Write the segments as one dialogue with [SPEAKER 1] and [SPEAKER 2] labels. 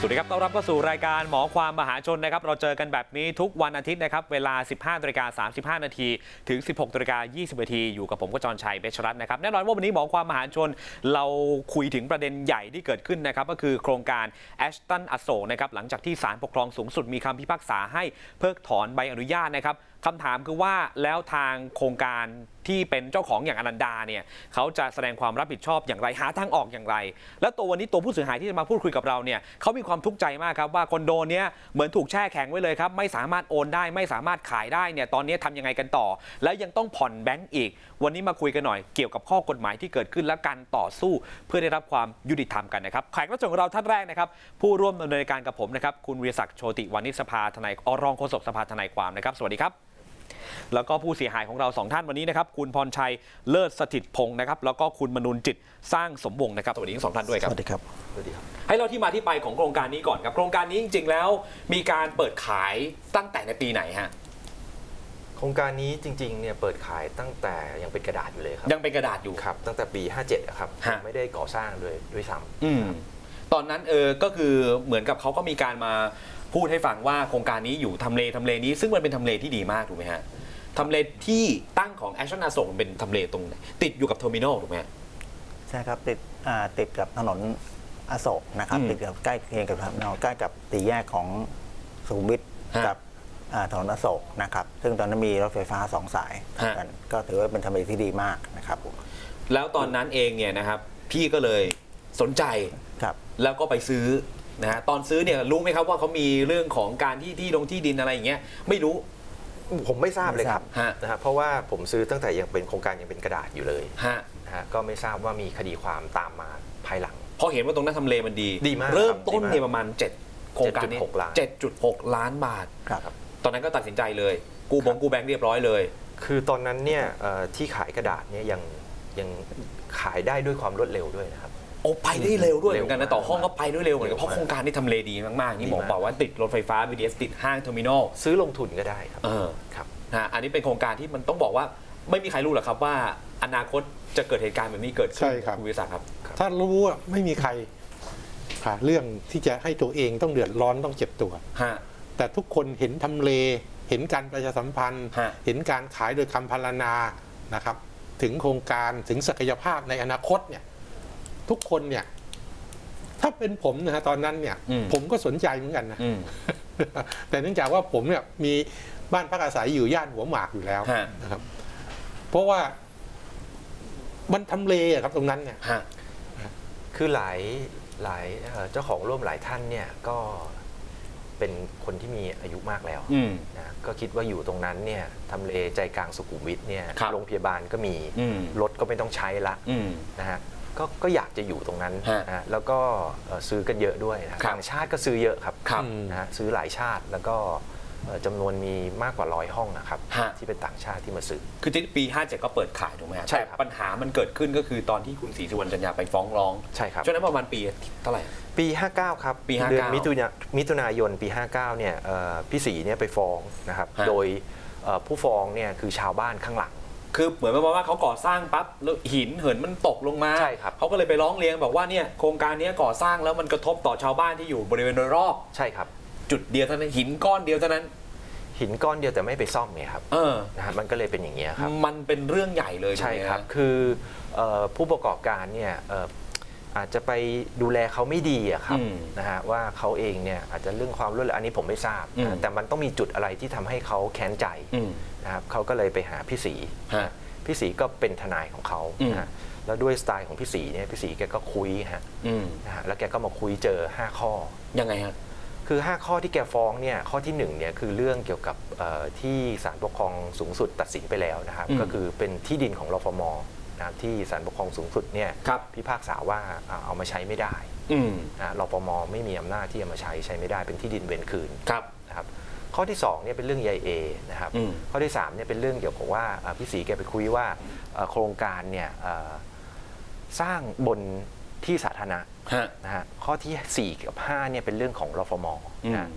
[SPEAKER 1] สวัสดีครับต้อนรับเข้าสู่รายการหมอความมหาชนนะครับ เราเจอกันแบบนี้ทุกวันอาทิตย์นะครับ เวลา 15นาฬิกา35 นาที ถึง 16นาฬิกา20นาที อยู่กับผมก็จรชัยเบชรัตน์นะครับ แน่นอนว่าวันนี้หมอความมหาชน เราคุยถึงประเด็นใหญ่ที่เกิดขึ้นนะครับ ก็คือโครงการแอชตันอโศกนะครับ หลังจากที่ศาลปกครองสูงสุดมีคำพิพากษาให้เพิกถอนใบอนุญาตนะครับคำถามคือว่าแล้วทางโครงการที่เป็นเจ้าของอย่างอนันดาเนี่ยเขาจะแสดงความรับผิดชอบอย่างไรหาทางออกอย่างไร แล้วตัววันนี้ตัวผู้เสียหายที่จะมาพูดคุยกับเราเนี่ยเขามีความทุกข์ใจมากครับว่าคอนโดเนี้ยเหมือนถูกแช่แข็งไว้เลยครับไม่สามารถโอนได้ไม่สามารถขายได้เนี่ยตอนนี้ทำยังไงกันต่อ แล้วยังต้องผ่อนแบงก์อีก วันนี้มาคุยกันหน่อยเกี่ยวกับข้อกฎหมายที่เกิดขึ้นและการต่อสู้เพื่อได้รับความยุติธรรมกันนะครับแขกรับเชิญของเราท่านแรกนะครับผู้ร่วมดำเนินการกับผมนะครับคุณวีรศักดิ์โชติวานิสภาทนายอรองโฆษกสภาทนายความนะครับสวัสดีครับ แล้วก็ผู้เสียหายของเราสองท่านวันนี้นะครับ คุณพรชัยเลิศสถิตพงศ์นะครับ แล้วก็คุณมนุนจิตสร้างสมวงศ์นะครับสวัสดีทั้งสองท่านด้วยครับ
[SPEAKER 2] สวัสดีครับ
[SPEAKER 1] ให้เราที่มาที่ไปของโครงการนี้ก่อนครับ โครงการนี้จริง ๆ แล้ว มีการเปิดขายตั้งแต่ในปีไหนฮะ
[SPEAKER 3] โครงการนี้จริงๆเนี่ยเปิดขายตั้งแต่ยังเป็นกระดาษอยู่เลยครับ
[SPEAKER 1] ยังเป็นกระดาษอยู่
[SPEAKER 3] ครับ ตั้งแต่ปี 57อะครับ
[SPEAKER 1] ฮะ
[SPEAKER 3] ไม่ได้ก่อสร้างเลยด้วยซ้
[SPEAKER 1] อืมตอนนั้นเออก็คือเหมือนกับเขาก็มีการมา พูดให้ฟังว่าโครงการนี้อยู่ทำเลทำเลนี้ ซึ่งมันเป็นทำเลที่ดีมากถูกไหมฮะทำเลที่ตั้งของแอชนาส่งเป็นทำเลตรงไหนติดอยู่กับเทอร์มินอลถูกไหมฮะ
[SPEAKER 2] ใช่ครับติดอ่าติดกับถนนอโศกนะครับ
[SPEAKER 1] อืม
[SPEAKER 2] ติดกับใกล้เคียงกับถนนใกล้กับตีแยกของสุขุมวิท
[SPEAKER 1] ฮะ
[SPEAKER 2] กับอ่าถนนอโศกนะครับซึ่งตอนนั้นมีรถไฟฟ้าสองสาย
[SPEAKER 1] ฮะ
[SPEAKER 2] กันก็ถือว่าเป็นทำเลที่ดีมากนะครับ
[SPEAKER 1] แล้วตอนนั้นเองเนี่ยนะครับพี่ก็เลยสนใจ
[SPEAKER 2] ครับ
[SPEAKER 1] แล้วก็ไปซื้อ นะฮะตอนซื้อเนี่ยรู้ไหมครับว่าเขามีเรื่องของการที่ที่ลงที่ดินอะไรอย่างเงี้ยไม่รู้ำ
[SPEAKER 3] ผมไม่ทราบเลยครับ
[SPEAKER 1] ฮะ
[SPEAKER 3] นะฮะเพราะว่าผมซื้อตั้งแต่ยังเป็นโครงการยังเป็นกระดาษอยู่เลย
[SPEAKER 1] ฮะ
[SPEAKER 3] นะฮะก็ไม่ทราบว่ามีคดีความตามมาภายหลัง
[SPEAKER 1] เพราะเห็นว่าตรงนั้นทำเลมันดี
[SPEAKER 3] ดีมาก
[SPEAKER 1] เริ่มต้น
[SPEAKER 3] ดีมาก
[SPEAKER 1] เนี่ยประมาณ 7 โครงการนี้
[SPEAKER 3] 7.6ล้าน
[SPEAKER 1] 7.6 ล้านบาท
[SPEAKER 2] ครับ
[SPEAKER 1] ตอนนั้นก็ตัดสินใจเลย กูบงกูแบงค์เรียบร้อยเลย
[SPEAKER 3] คือตอนนั้นเนี่ยเอ่อที่ขายกระดาษเนี่ยยังยังขายได้ด้วยความรวดเร็วด้วยนะครับ
[SPEAKER 1] โอ้ไปได้เร็วด้วยเห
[SPEAKER 3] เร็ว
[SPEAKER 1] มือนกันนะ
[SPEAKER 3] มาก
[SPEAKER 1] ต่อห้องก็ไปด้วยเร็วเหมือนกัน
[SPEAKER 3] เร็ว
[SPEAKER 1] เพราะ
[SPEAKER 3] มาก
[SPEAKER 1] โครงการนี้ทำเลดีมากๆนี่หมอ
[SPEAKER 3] ดีมาก
[SPEAKER 1] บอกว่าติดรถไฟฟ้า BTS ติดห้างเทอร์มินอล
[SPEAKER 3] ซื้อลงทุนก็ได้ครับ
[SPEAKER 1] เออ
[SPEAKER 3] ครับ
[SPEAKER 1] นะฮะอันนี้เป็นโครงการที่มันต้องบอกว่าไม่มีใครรู้หรอกครับว่าอนาคตจะเกิดเหตุการณ์แบบนี้เกิดขึ้น
[SPEAKER 4] ใช่ครับ
[SPEAKER 1] ณวิศักดิ์ครับ
[SPEAKER 4] ถ้ารู้ว่าไม่มีใครหาเรื่องที่จะให้ตัวเองต้องเดือดร้อนต้องเจ็บตัว
[SPEAKER 1] ฮะ
[SPEAKER 4] แต่ทุกคนเห็นทำเล เห็นการประชาสัมพันธ์
[SPEAKER 1] ฮะ
[SPEAKER 4] เห็นการขายโดยคำพรรณนานะครับ ถึงโครงการถึงศักยภาพในอนาคตเนี่ย ทุกคนเนี่ย ถ้าเป็นผมนะฮะตอนนั้นเนี่ย
[SPEAKER 1] อืม
[SPEAKER 4] ผมก็สนใจเหมือนกันนะ
[SPEAKER 1] อืม
[SPEAKER 4] แต่เนื่องจากว่าผมเนี่ยมีบ้านพักอาศัยอยู่ย่านหัวหมากอยู่แล้ว
[SPEAKER 1] ฮะ
[SPEAKER 4] นะครับ เพราะว่ามันทำเลอะครับตรงนั้นเนี่ย
[SPEAKER 1] ฮะ
[SPEAKER 3] คือหลายหลายเอ่อเจ้าของร่วมหลายท่านเนี่ยก็เป็นคนที่มีอายุมากแล้ว
[SPEAKER 1] อืม
[SPEAKER 3] นะก็คิดว่าอยู่ตรงนั้นเนี่ยทำเลใจกลางสุขุมวิทเนี่ย
[SPEAKER 1] ครับ
[SPEAKER 3] โรงพยาบาลก็มี
[SPEAKER 1] อืม
[SPEAKER 3] รถก็ไม่ต้องใช้ละ
[SPEAKER 1] อืม
[SPEAKER 3] นะฮะ ก็ก็อยากจะอยู่ตรงนั้น
[SPEAKER 1] ฮะ
[SPEAKER 3] นะฮะแล้วก็เอ่อซื้อกันเยอะด้วยนะครับต่างชาติก็ซื้อเยอะครับ
[SPEAKER 1] ครับ
[SPEAKER 3] นะฮะซื้อหลายชาติแล้วก็เอ่อจำนวนมีมากกว่าร้อยห้องนะครับ
[SPEAKER 1] ฮะ
[SPEAKER 3] ที่เป็นต่างชาติที่มาซื้อ
[SPEAKER 1] คือที่ปี 57 ก็เปิดขายถูกไหมฮะ
[SPEAKER 3] ใช่ครับ
[SPEAKER 1] แต่ปัญหามันเกิดขึ้นก็คือตอนที่คุณศรีสุวรรณจันยาไปฟ้องร้อง
[SPEAKER 3] ใช่ครับ
[SPEAKER 1] ช่วงนั้นประมาณปีเท่าไหร่
[SPEAKER 3] ปี 59 ครับ
[SPEAKER 1] ปี59
[SPEAKER 3] เดือนมิถุนายมิถุนายนปี 59 เนี่ยเอ่อพี่ศรีเนี่ยไปฟ้องนะครับ
[SPEAKER 1] ฮะ
[SPEAKER 3] โดยเอ่อผู้ฟ้องเนี่ยคือชาวบ้านข้างหลัง
[SPEAKER 1] คือเหมือนประมาณว่าเขาก่อสร้างปั๊บแล้วหินเหินมันตกลงมา
[SPEAKER 3] ใช่ครับ
[SPEAKER 1] เขาก็เลยไปร้องเรียนบอกว่าเนี่ยโครงการเนี้ยก่อสร้างแล้วมันกระทบต่อชาวบ้านที่อยู่บริเวณโดยรอบ
[SPEAKER 3] ใช่ครับ
[SPEAKER 1] จุดเดียวเท่านั้นหินก้อนเดียวเท่านั้น
[SPEAKER 3] หินก้อนเดียวแต่ไม่ไปซ่อมไงครับ
[SPEAKER 1] เออ
[SPEAKER 3] นะฮะมันก็เลยเป็นอย่างนี้ยครับ
[SPEAKER 1] มันเป็นเรื่องใหญ่เลย
[SPEAKER 3] ใช่
[SPEAKER 1] ถูกไหม
[SPEAKER 3] ครับ
[SPEAKER 1] ฮะ
[SPEAKER 3] คือเอ่อผู้ประกอบการเนี่ยเอ่อ อาจจะไปดูแลเขาไม่ดีอะครับ
[SPEAKER 1] อืม
[SPEAKER 3] นะฮะว่าเขาเองเนี่ยอาจจะเรื่องความรวดเร็วอันนี้ผมไม่ทราบ
[SPEAKER 1] อืม
[SPEAKER 3] นะแต่มันต้องมีจุดอะไรที่ทำให้เขาแค้นใจ
[SPEAKER 1] อืม
[SPEAKER 3] นะครับเขาก็เลยไปหาพี่ศรี
[SPEAKER 1] ฮะ
[SPEAKER 3] พี่ศรีก็เป็นทนายของเขา
[SPEAKER 1] อืม
[SPEAKER 3] นะฮะแล้วด้วยสไตล์ของพี่ศรีเนี่ยพี่ศรีแกก็คุยฮะ
[SPEAKER 1] อืม
[SPEAKER 3] นะฮะแล้วแกก็มาคุยเจอ 5 ข้อ
[SPEAKER 1] ยังไงฮะ
[SPEAKER 3] คือ 5 ข้อที่แกฟ้องเนี่ยข้อที่1เนี่ยคือเรื่องเกี่ยวกับเอ่อที่ศาลปกครองสูงสุดตัดสินไปแล้วนะครับ
[SPEAKER 1] อืม
[SPEAKER 3] ก็คือเป็นที่ดินของรฟม นะครับที่ศาลปกครองสูงสุดเนี่ย
[SPEAKER 1] ครับ
[SPEAKER 3] พิพากษาว่าอ่าเอามาใช้ไม่ได้
[SPEAKER 1] อืม
[SPEAKER 3] นะรฟมไม่มีอำนาจที่จะมาใช้ใช้ไม่ได้เป็นที่ดินเวนคืน
[SPEAKER 1] ครับ
[SPEAKER 3] นะครับ ข้อที่2เนี่ยเป็นเรื่อง EIA นะครับ
[SPEAKER 1] อืม
[SPEAKER 3] ข้อที่3เนี่ยเป็นเรื่องเกี่ยวกับว่าอ่าพี่ศรีแกไปคุยว่าเอ่อโครงการเนี่ยเอ่อสร้างบนที่สาธารณะ
[SPEAKER 1] ฮะ
[SPEAKER 3] นะฮะข้อที่ 4 กับ5เนี่ยเป็นเรื่องของรฟม
[SPEAKER 1] อืม
[SPEAKER 3] นะ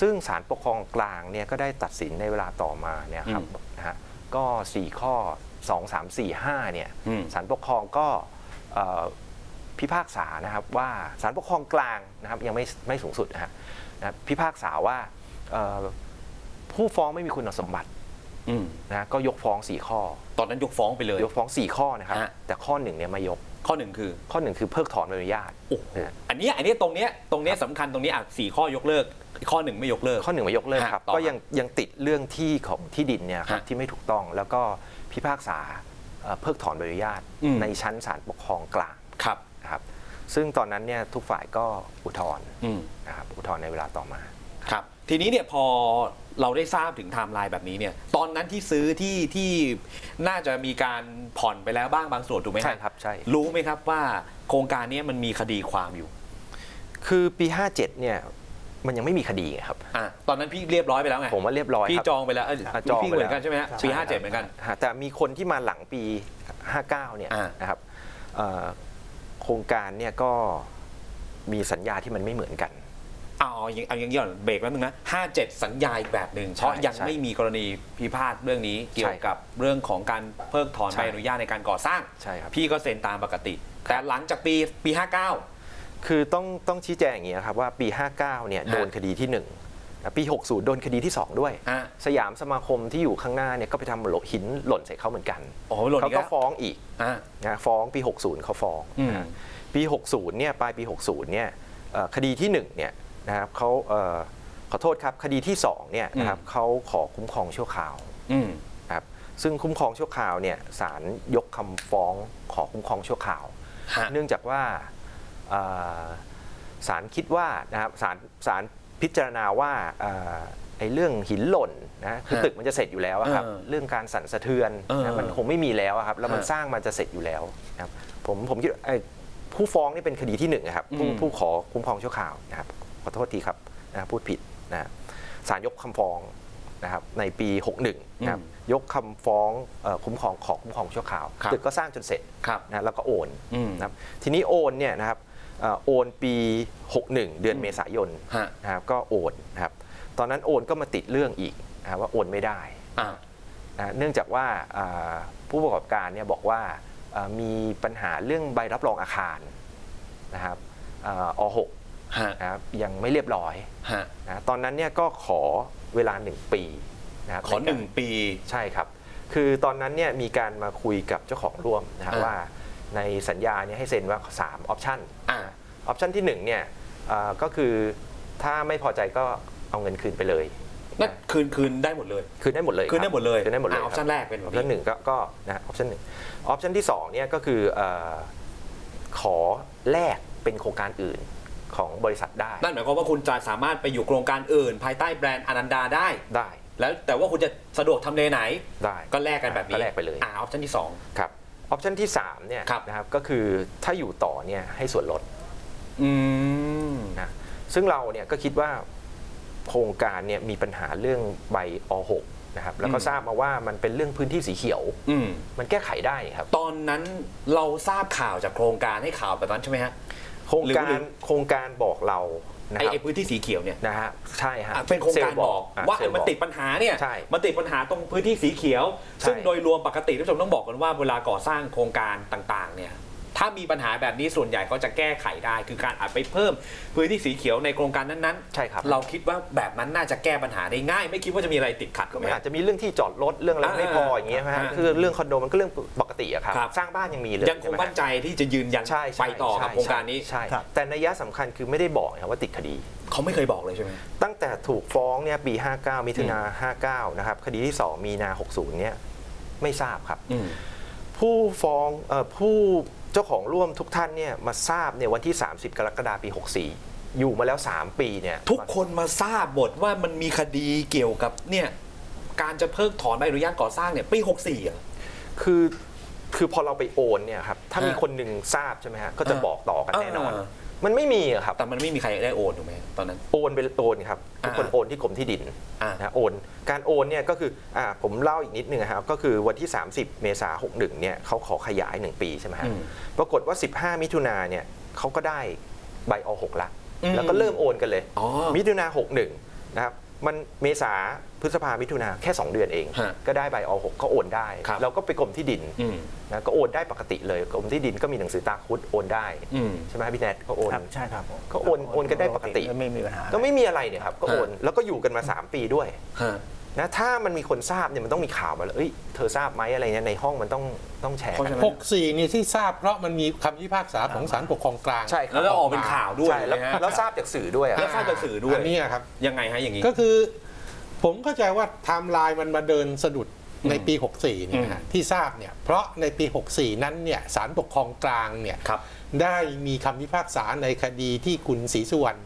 [SPEAKER 3] ซึ่งศาลปกครองกลางเนี่ยก็ได้ตัดสินในเวลาต่อมาเนี่ยครับ
[SPEAKER 1] อืม
[SPEAKER 3] นะฮะก็ 4 ข้อ 2 3 4 5เนี่ย
[SPEAKER 1] อืม
[SPEAKER 3] ศาลปกครองก็เอ่อพิพากษานะครับว่าศาลปกครองกลางนะครับยังไม่ไม่สูงสุดนะฮะนะครับพิพากษาว่าเอ่อผู้ฟ้องไม่มีคุณสมบัติ
[SPEAKER 1] อืม
[SPEAKER 3] นะก็ยกฟ้อง 4 ข้อ
[SPEAKER 1] ตอนนั้นยกฟ้องไปเลย
[SPEAKER 3] ยกฟ้อง 4 ข้อนะครับ
[SPEAKER 1] ฮะ
[SPEAKER 3] แต่ข้อหนึ่งเนี่ยไม่ยก
[SPEAKER 1] ข้อหนึ่งคือ
[SPEAKER 3] ข้อหนึ่งคือเพิกถอนใบอนุญาต
[SPEAKER 1] โอ้โห
[SPEAKER 3] นะฮะ
[SPEAKER 1] อันเนี้ยอันเนี้ยตรงเนี้ยตรงเนี้ยสำคัญตรงนี้อะสี่ข้อยกเลิก ข้อหนึ่งไม่ยกเลิก
[SPEAKER 3] ข้อหนึ่งไม่ยกเลิก
[SPEAKER 1] ฮะ
[SPEAKER 3] ครับ
[SPEAKER 1] ต่อ
[SPEAKER 3] ก็
[SPEAKER 1] ครับ
[SPEAKER 3] ยังยังติดเรื่องที่ของที่ดินเนี่ยครับ
[SPEAKER 1] ฮะ
[SPEAKER 3] ที่ไม่ถูกต้องแล้วก็พิพากษาเอ่อเพิกถอนใบอนุญาต
[SPEAKER 1] อืม
[SPEAKER 3] ในชั้นศาลปกครองกลาง
[SPEAKER 1] ครับ
[SPEAKER 3] นะครับซึ่งตอนนั้นเนี่ยทุกฝ่ายก็อุทธรณ์
[SPEAKER 1] อืม
[SPEAKER 3] นะครับอุทธรณ์ในเวลาต่อมา
[SPEAKER 1] ครับทีนี้เนี่ยพอเราได้ทราบถึงไทม์ไลน์แบบนี้เนี่ยตอนนั้นที่ซื้อที่ที่น่าจะมีการผ่อนไปแล้วบ้างบางส่วนถูกไหมฮะ
[SPEAKER 3] ใช่ครับใช่
[SPEAKER 1] รู้ไหมครับว่าโครงการเนี้ยมันมีคดีความอยู่
[SPEAKER 3] คือปี 57เนี่ย มันยังไม่มีคดีไงครับ
[SPEAKER 1] อะตอนนั้นพี่เรียบร้อยไปแล้วไง
[SPEAKER 3] ผมว่าเรียบร้อย
[SPEAKER 1] พี่
[SPEAKER 3] ครับ
[SPEAKER 1] จองไปแล้วเอ้ย
[SPEAKER 3] อะจอง
[SPEAKER 1] พี่
[SPEAKER 3] ไป
[SPEAKER 1] เห
[SPEAKER 3] แล้ว
[SPEAKER 1] มือนกันใช่ไหมฮะปี
[SPEAKER 3] ใช่
[SPEAKER 1] ห้าเจ็ดเหมือนกัน
[SPEAKER 3] ฮะแต่มีคนที่มาหลังปี 59 เนี่ย
[SPEAKER 1] อ่า
[SPEAKER 3] นะครับเอ่อโครงการเนี่ยก็มีสัญญาที่มันไม่เหมือนกัน
[SPEAKER 1] เอาเอาอย่างเอาอย่างนี้ก่อนเบรกแป๊บนึงนะห้าเจ็ดสัญญาอีกแบบหนึ่งเพราะยัง
[SPEAKER 3] ใช่
[SPEAKER 1] ไม่มีกรณีพิพาทเรื่องนี้เกี่ยวกับเรื่องของการเพิกถอน
[SPEAKER 3] ใช่
[SPEAKER 1] ใบอนุญาตในการก่อสร้าง
[SPEAKER 3] ใช่ครับ
[SPEAKER 1] พี่ก็เซ็นตามปกติ แต่หลังจากปีปี 59
[SPEAKER 3] คือต้องต้องชี้แจงอย่างนี้ครับว่าปี 59 เนี่ย
[SPEAKER 1] ฮะ
[SPEAKER 3] โดนคดีที่1นะปี 60 โดนคดีที่ 2 ด้วย
[SPEAKER 1] อะ
[SPEAKER 3] สยามสมาคมที่อยู่ข้างหน้าเนี่ยก็ไปทำหล่นหินหล่นใส่เขาเหมือนกัน
[SPEAKER 1] โอ้โหหล่น
[SPEAKER 3] เขา
[SPEAKER 1] อีก
[SPEAKER 3] ก็
[SPEAKER 1] แล้ว
[SPEAKER 3] ฟ้องอีก
[SPEAKER 1] อะ
[SPEAKER 3] นะฟ้องปี 60 เขาฟ้อง
[SPEAKER 1] อืม
[SPEAKER 3] นะปี 60 เนี่ยปลายปี 60 เนี่ยเอ่อคดีที่1เนี่ยนะครับเขาเอ่อขอโทษครับคดีที่2เนี่ยนะครับเขาขอคุ้มครองชั่วคราว
[SPEAKER 1] อืม
[SPEAKER 3] นะครับซึ่งคุ้มครองชั่วคราวเนี่ยศาลยกคำฟ้องขอคุ้มครองชั่วคราว
[SPEAKER 1] ฮะ
[SPEAKER 3] เนื่องจากว่าเอ่อ ศาลคิดว่านะครับศาลศาลพิจารณาว่าเอ่อไอ้เรื่องหินหล่นนะคือ
[SPEAKER 1] ฮะ
[SPEAKER 3] ตึกมันจะเสร็จอยู่แล้วอะครับ
[SPEAKER 1] เออ
[SPEAKER 3] เรื่องการสั่นสะเทือน
[SPEAKER 1] เออ
[SPEAKER 3] นะมันคงไม่มีแล้วอะครับ แล้วมัน
[SPEAKER 1] ฮะ
[SPEAKER 3] สร้างมันจะเสร็จอยู่แล้วนะครับผมผมคิดว่าไอ้ผู้ฟ้องนี่เป็นคดีที่หนึ่งอะครับผู้
[SPEAKER 1] อืม
[SPEAKER 3] ผู้ขอคุ้มครองชั่วคราวนะครับขอโทษทีครับนะครับพูดผิดนะศาลยกคำฟ้องนะครับในปี 61นะครับยกคำฟ้องเอ่อคุ้มครองขอคุ้มครองชั่วคราว
[SPEAKER 1] ครับ
[SPEAKER 3] ตึกก็สร้างจนเสร็จ
[SPEAKER 1] ครับ
[SPEAKER 3] นะแล้วก็โอน
[SPEAKER 1] อืม
[SPEAKER 3] นะครับทีนี้โอนเนี่ยนะครับเอ่อ โอนปี 61 เดือนเมษายน
[SPEAKER 1] ฮะ
[SPEAKER 3] นะครับก็โอนนะครับตอนนั้นโอนก็มาติดเรื่องอีกนะครับว่าโอนไม่ได้
[SPEAKER 1] อะ
[SPEAKER 3] นะเนื่องจากว่าอ่าผู้ประกอบการเนี่ยบอกว่าอ่ามีปัญหาเรื่องใบรับรองอาคารนะครับอาอ6
[SPEAKER 1] ฮะ
[SPEAKER 3] นะครับยังไม่เรียบร้อย
[SPEAKER 1] ฮะ
[SPEAKER 3] นะตอนนั้นเนี่ยก็ขอเวลา 1 ปีนะครับ
[SPEAKER 1] ขอหนึ่ง
[SPEAKER 3] ใการ
[SPEAKER 1] ปี
[SPEAKER 3] ใช่ครับ คือตอนนั้นเนี่ยมีการมาคุยกับเจ้าของร่วมนะครับ
[SPEAKER 1] อ่า
[SPEAKER 3] ว่า ในสัญญาเนี่ยให้เซ็นว่า3ออปชัน
[SPEAKER 1] อะ
[SPEAKER 3] ออปชันที่1เนี่ยอ่าก็คือถ้าไม่พอใจก็เอาเงินคืนไปเลย
[SPEAKER 1] นั่นคืนคืนได้หมดเลย
[SPEAKER 3] คืนได้หมดเลย
[SPEAKER 1] คืนได้หมดเลย
[SPEAKER 3] คืนได้หมดเลย
[SPEAKER 1] อะ option แรกเป็นแบบนี้
[SPEAKER 3] ออปชันหนึ่งก็ก็นะออปชันหนึ่งออปชันที่สองเนี่ยก็คือเอ่อขอแลกเป็นโครงการอื่นของบริษัทได้
[SPEAKER 1] นั่นหมายความว่าคุณจะสามารถไปอยู่โครงการอื่น ภายใต้แบรนด์อนันดาได้
[SPEAKER 3] ได้
[SPEAKER 1] แล้วแต่ว่าคุณจะสะดวกทำเลไหน
[SPEAKER 3] ได้
[SPEAKER 1] ก็แลกกันแบบนี้
[SPEAKER 3] ก็แลกไปเลย
[SPEAKER 1] อ่าออปชั่นที่สอง
[SPEAKER 3] ครับ ออปชันที่3เนี่ย
[SPEAKER 1] ครับ
[SPEAKER 3] นะครับก็คือถ้าอยู่ต่อเนี่ยให้ส่วนลด
[SPEAKER 1] อืม
[SPEAKER 3] นะซึ่งเราเนี่ยก็คิดว่าโครงการเนี่ยมีปัญหาเรื่องใบอ6นะครับแล้วก็
[SPEAKER 1] อืม
[SPEAKER 3] ทราบมาว่ามันเป็นเรื่องพื้นที่สีเขียว
[SPEAKER 1] อืม
[SPEAKER 3] มันแก้ไขได้ครับ
[SPEAKER 1] ตอนนั้นเราทราบข่าวจากโครงการให้ข่าวแบบนั้นใช่ไหมฮะ
[SPEAKER 3] โครงการ
[SPEAKER 1] หรือ
[SPEAKER 3] โครงการบอกเรา นะ
[SPEAKER 1] ไอ้
[SPEAKER 3] ครับ
[SPEAKER 1] ไอ้พื้นที่สีเขียวเนี่ย
[SPEAKER 3] นะฮะใช่ฮะ
[SPEAKER 1] อะเป็นโครงการ
[SPEAKER 3] ซลล์
[SPEAKER 1] บอกะว่า
[SPEAKER 3] เซลล์
[SPEAKER 1] มัน
[SPEAKER 3] บอก
[SPEAKER 1] ติดปัญหาเนี่ย
[SPEAKER 3] ใช่
[SPEAKER 1] มันติดปัญหาตรงพื้นที่สีเขียว
[SPEAKER 3] ใช่
[SPEAKER 1] ซึ่งโดยรวมปกติท่านผู้ชมต้องบอกกันว่าเวลาก่อสร้างโครงการต่างๆเนี่ย ถ้ามีปัญหาแบบนี้ส่วนใหญ่เขาจะแก้ไขได้ คือการอาจไปเพิ่ม พื้นที่สีเขียวในโครงการนั้นๆ
[SPEAKER 3] ใช่ครับ
[SPEAKER 1] เราคิดว่าแบบนั้นน่าจะแก้ปัญหาได้ง่าย ไม่คิดว่าจะมีอะไรติดขัด
[SPEAKER 3] ก็
[SPEAKER 1] ไหม
[SPEAKER 3] ไม่อาจจะมีเรื่องที่จอดรถเรื่องอะไร
[SPEAKER 1] อ่า
[SPEAKER 3] ไม่พออย่างเงี้ยนะฮะ
[SPEAKER 1] อ่า
[SPEAKER 3] คือเรื่องคอนโดมันก็เรื่องปกติอะครับ
[SPEAKER 1] ครับ
[SPEAKER 3] สร้างบ้านยังมีเลย
[SPEAKER 1] ยังคง
[SPEAKER 3] ใช่ไห
[SPEAKER 1] มั่นใจที่จะยืนยัน
[SPEAKER 3] ใช่ใช่
[SPEAKER 1] ไปต่อกับ
[SPEAKER 3] ใช่
[SPEAKER 1] โครงการนี้
[SPEAKER 3] ใช่
[SPEAKER 2] ครับ
[SPEAKER 3] แต่นัยยะสำคัญคือไม่ได้บอกนะครับว่าติดคดี
[SPEAKER 1] เขาไม่เคยบอกเลยใช่ไหม
[SPEAKER 3] ตั้งแต่ถูกฟ้องเนี่ยปี 59 มิถุนา59 นะครับ คดีที่ 2 มีนา 60 เนี่ย ไม่ทราบครับ
[SPEAKER 1] อืม
[SPEAKER 3] ผู้ฟ้องเอ่อผู้ เจ้าของร่วมทุกท่านเนี่ยมาทราบเนี่ยวันที่ 30 กรกฎาคมปี 64 อยู่มาแล้ว 3 ปีเนี่ย
[SPEAKER 1] ทุกคนมาทราบหมดว่ามันมีคดีเกี่ยวกับเนี่ยการจะเพิกถอนใบอนุญาตก่อสร้างเนี่ยปี 64อะ
[SPEAKER 3] คือคือพอเราไปโอนเนี่ยครับถ้ามี
[SPEAKER 1] ฮะ
[SPEAKER 3] คนหนึ่งทราบใช่ไหมฮะก็จะ
[SPEAKER 1] อ่า
[SPEAKER 3] บอกต่อกันแน่นอน
[SPEAKER 1] อ่า
[SPEAKER 3] มันไม่มีอะครับ
[SPEAKER 1] แต่มันไม่มีใครได้โอนถูกไหมตอนนั้น
[SPEAKER 3] โอนเป็นโอนครับทุกคน
[SPEAKER 1] อ่า
[SPEAKER 3] โอนที่กรมที่ดิน
[SPEAKER 1] อ่า
[SPEAKER 3] นะโอนการโอนเนี่ยก็คืออ่าผมเล่าอีกนิดนึงนะครับก็คือวันที่ 30 เมษายน61เนี่ยเขาขอขยาย 1 ปีใช่ไหมฮะ
[SPEAKER 1] อืม
[SPEAKER 3] ปรากฏว่า 15 มิถุนาเนี่ยเขาก็ได้ใบอ6ละ
[SPEAKER 1] อืม
[SPEAKER 3] แล้วก็เริ่มโอนกันเลย
[SPEAKER 1] อ๋อ
[SPEAKER 3] มิถุนา61นะครับมันเมษา พพฤษภามิถุนาแค่ 2 เดือนเอง
[SPEAKER 1] ฮะ
[SPEAKER 3] ก็ได้ใบอหกก็โอนได้
[SPEAKER 1] ครับ
[SPEAKER 3] แล้วก็ไปกรมที่ดิน
[SPEAKER 1] อืม
[SPEAKER 3] นะก็โอนได้ปกติเลยกรมที่ดินก็มีหนังสือตาคุดโอนได้
[SPEAKER 1] อืม
[SPEAKER 3] ใช่ไหมพี่แนทก็โอน
[SPEAKER 2] ครับใช่ครับผม
[SPEAKER 3] ก็โอนโอนกันได้ปกติ
[SPEAKER 2] ไม่มีปัญหา
[SPEAKER 3] ก็ไม่มีอะไรเนี่ยครับก็โอนแล้วก็อยู่กันมา 3 ปีด้วย
[SPEAKER 1] ฮะ
[SPEAKER 3] นะถ้ามันมีคนทราบเนี่ยมันต้องมีข่าวมาเลยเอ้ยเธอทราบไหมอะไรเนี่ยในห้องมันต้องต้องแชร์
[SPEAKER 1] เพราะ
[SPEAKER 3] กั
[SPEAKER 1] ฉะ
[SPEAKER 3] น
[SPEAKER 1] นั้น
[SPEAKER 4] 64นี่ที่ทราบเพราะมันมีคำพิพากษาของศาลปกครองกลาง
[SPEAKER 3] ใช่ครับ
[SPEAKER 1] แล้วก็ออกเป็นข่าวด้วย
[SPEAKER 3] ใช่แล้ว
[SPEAKER 1] นะฮะ
[SPEAKER 3] แล้วทราบจากสื่อด้วยอะ
[SPEAKER 1] แล้วทราบจากสื่อด้วย
[SPEAKER 4] อันนี้ครับ
[SPEAKER 1] ยังไงฮะอย่างนี้
[SPEAKER 4] ก็คือ ผมเข้าใจว่าไทม์ไลน์มันมาเดินสะดุดในปี 64เนี่ยนะฮะที่ทราบเนี่ยเพราะในปี 64 นั้นเนี่ยศาลปกครองกลางเนี่ย
[SPEAKER 1] ครับ
[SPEAKER 4] ได้มีคำพิพากษาในคดีที่คุณศรีสุวรรณ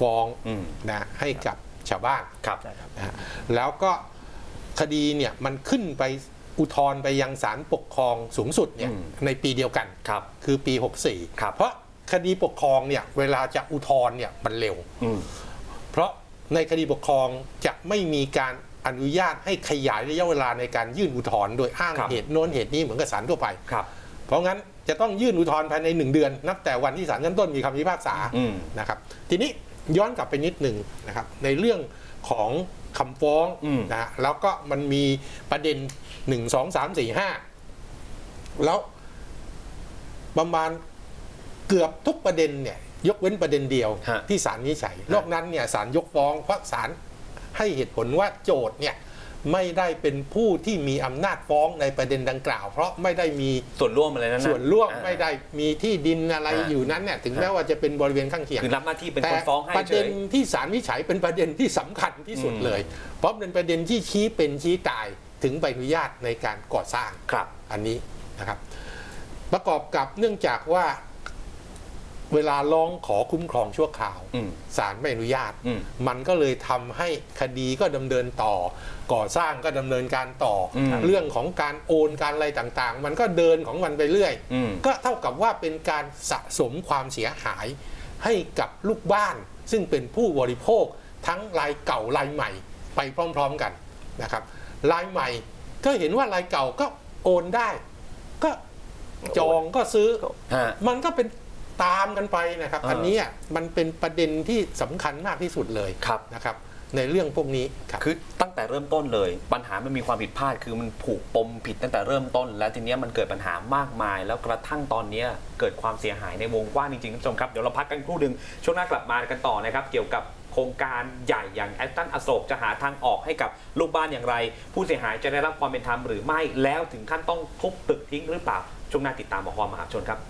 [SPEAKER 4] ฟ้อง
[SPEAKER 1] อืม
[SPEAKER 4] นะให้กับชาวบ้าน
[SPEAKER 1] ครับ
[SPEAKER 2] ใช่ครับ
[SPEAKER 4] นะฮะแล้วก็คดีเนี่ยมันขึ้นไปอุทธรณ์ไปยังศาลปกครองสูงสุดเนี่ย
[SPEAKER 1] อืม
[SPEAKER 4] ในปีเดียวกัน
[SPEAKER 1] ครับ
[SPEAKER 4] คือปี
[SPEAKER 1] ครับ
[SPEAKER 4] 64เพราะคดีปกครองเนี่ยเวลาจะอุทธรณ์เนี่ยมันเร็ว
[SPEAKER 1] อืม
[SPEAKER 4] เพราะ ในคดีปกครองจะไม่มีการอนุญาตให้ขยายระยะเวลาในการยื่นอุทธรณ์โดยอ้าง
[SPEAKER 1] ครับ
[SPEAKER 4] เหตุโน้นเหตุนี้เหมือนกับศาลทั่วไป
[SPEAKER 1] ครับ
[SPEAKER 4] เพราะงั้นจะต้องยื่นอุทธรณ์ภายในหนึ่งเดือน นับแต่วันที่ศาลชั้นต้นมีคำพิพากษา
[SPEAKER 1] อืม
[SPEAKER 4] นะครับ ทีนี้ย้อนกลับไปนิดหนึ่งนะครับ ในเรื่องของคำฟ้อง
[SPEAKER 1] อืม
[SPEAKER 4] นะฮะแล้วก็มันมีประเด็น 1 2 3 4 5 แล้วประมาณเกือบทุกประเด็นเนี่ย ยกเว้นประเด็นเดียว
[SPEAKER 1] ฮะ
[SPEAKER 4] ที่ศาลวินิจฉัย นอกนั้นเนี่ยศาลยกฟ้อง เพราะศาลให้เหตุผลว่าโจทย์เนี่ยไม่ได้เป็นผู้ที่มีอำนาจฟ้องในประเด็นดังกล่าว เพราะไม่ได้มี
[SPEAKER 1] ส่วนร่วมอะไรนั้นนะ
[SPEAKER 4] ส่วนร่วม
[SPEAKER 1] อ่า
[SPEAKER 4] ไม่ได้มีที่ดินอะไร
[SPEAKER 1] อ่า
[SPEAKER 4] อยู่นั้นเนี่ยถึง
[SPEAKER 1] ฮะ
[SPEAKER 4] แม้ว่าจะเป็นบริเวณข้างเคียง
[SPEAKER 1] คือรับหน้าที่เป็น
[SPEAKER 4] แต่
[SPEAKER 1] คนฟ้องให้
[SPEAKER 4] ประ
[SPEAKER 1] เฉ
[SPEAKER 4] เด็น
[SPEAKER 1] ย
[SPEAKER 4] ที่ศาลวินิจฉัยเป็นประเด็นที่สำคัญที่สุด
[SPEAKER 1] อืม
[SPEAKER 4] เลย เพราะเป็นประเด็นที่ชี้เป็นชี้ตายถึงใบอนุญาตในการก่อสร้าง
[SPEAKER 1] ครับ
[SPEAKER 4] อันนี้นะครับ ประกอบกับเนื่องจากว่า เวลาร้องขอคุ้มครองชั่วคราว
[SPEAKER 1] อืม
[SPEAKER 4] ศาลไม่อนุญาต
[SPEAKER 1] อืม
[SPEAKER 4] มันก็เลยทำให้คดีก็ดำเนินต่อ ก่อสร้างก็ดำเนินการต่ออ
[SPEAKER 1] ม
[SPEAKER 4] เรื่องของการโอนการอะไรต่างๆ มันก็เดินของมันไปเรื่อย
[SPEAKER 1] อืม
[SPEAKER 4] ก็เท่ากับว่าเป็นการสะสมความเสียหาย ให้กับลูกบ้าน ซึ่งเป็นผู้บริโภคทั้งรายเก่ารายใหม่ ไปพร้อม ๆกันนะครับรายใหม่ก็เห็นว่ารายเก่าก็โอนได้ ก็จองก็ซื้อ
[SPEAKER 1] ฮะ
[SPEAKER 4] มันก็เป็น ตามกันไปนะครับ
[SPEAKER 1] เอออั
[SPEAKER 4] อันเนี้ยมันเป็นประเด็นที่สำคัญมากที่สุดเลย
[SPEAKER 1] ครับ
[SPEAKER 4] นะครับ ในเรื่องพวกนี้ครับ
[SPEAKER 1] คือตั้งแต่เริ่มต้นเลย ปัญหามันมีความผิดพลาด คือมันผูกปมผิดตั้งแต่เริ่มต้น แล้วทีเนี้ยมันเกิดปัญหามากมาย แล้วกระทั่งตอนเนี้ยเกิดความเสียหายในวงกว้างจริงๆท่านผู้ชมครับเดี๋ยวเราพักกันครู่หนึ่งช่วงหน้ากลับมากันต่อนะครับ เกี่ยวกับโครงการใหญ่อย่างแอสตันอโศกจะหาทางออกให้กับลูกบ้านอย่างไร ผู้เสียหายจะได้รับความเป็นธรรมหรือไม่แล้วถึงขั้นต้องทุบตึกทิ้งหรือเปล่าช่วงหน้าติดตามหมอความมหาชนครับ